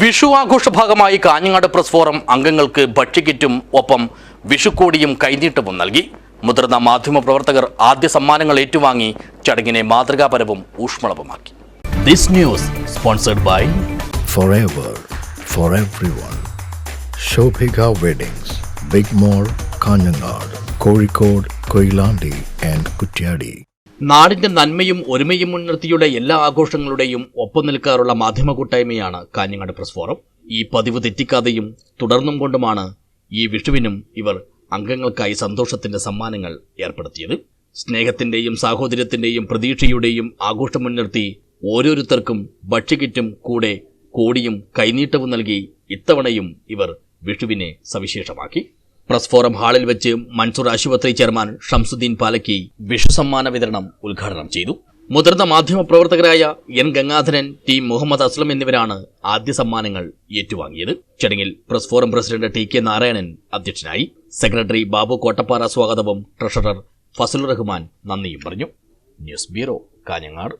വിഷു ആഘോഷ ഭാഗമായി Kanhangad press forum അംഗങ്ങൾക്ക് ഭക്ഷ്യക്കിറ്റും ഒപ്പം വിഷുക്കോടിയും കൈനീട്ടവും നൽകി മുതിർന്ന മാധ്യമപ്രവർത്തകർ ആദ്യ സമ്മാനങ്ങൾ ഏറ്റുവാങ്ങി ചടങ്ങിനെ മാതൃകാപരവും ഊഷ്മളവുമാക്കി this news sponsored by forever for everyone. Shobhika Weddings, Big mall Kanhangad Kozhikode Koilandi and Kutyadi. നാടിന്റെ നന്മയും ഒരുമയും മുൻനിർത്തിയുടെ എല്ലാ ആഘോഷങ്ങളുടെയും ഒപ്പം നിൽക്കാറുള്ള മാധ്യമ കൂട്ടായ്മയാണ് കാഞ്ഞങ്ങാട് പ്രസ് ഫോറം. ഈ പതിവ് തെറ്റിക്കാതെയും തുടർന്നും കൊണ്ടുമാണ് ഈ വിഷുവിനും ഇവർ അംഗങ്ങൾക്കായി സന്തോഷത്തിന്റെ സമ്മാനങ്ങൾ ഏർപ്പെടുത്തിയത്. സ്നേഹത്തിന്റെയും സാഹോദര്യത്തിന്റെയും പ്രതീക്ഷയുടെയും ആഘോഷം മുൻനിർത്തി ഓരോരുത്തർക്കും ഭക്ഷ്യക്കിറ്റും കൂടെ കോടിയും കൈനീട്ടവും നൽകി ഇത്തവണയും ഇവർ വിഷുവിനെ സവിശേഷമാക്കി. പ്രസ് ഫോറം ഹാളിൽ വെച്ച് മൻസൂർ ആശുപത്രി ചെയർമാൻ ഷംസുദ്ദീൻ പാലക്കി വിഷുസമ്മാന വിതരണം ഉദ്ഘാടനം ചെയ്തു. മുതിർന്ന മാധ്യമ പ്രവർത്തകരായ എൻ ഗംഗാധരൻ ടി മുഹമ്മദ് അസ്ലം എന്നിവരാണ് ആദ്യ സമ്മാനങ്ങൾ ഏറ്റുവാങ്ങിയത്. ചടങ്ങിൽ press forum president T K Narayanan അധ്യക്ഷനായി. സെക്രട്ടറി ബാബു കോട്ടപ്പാറ സ്വാഗതവും ട്രഷറർ ഫസലുർ റഹ്മാൻ നന്ദിയും പറഞ്ഞു. News bureau Kanhangad.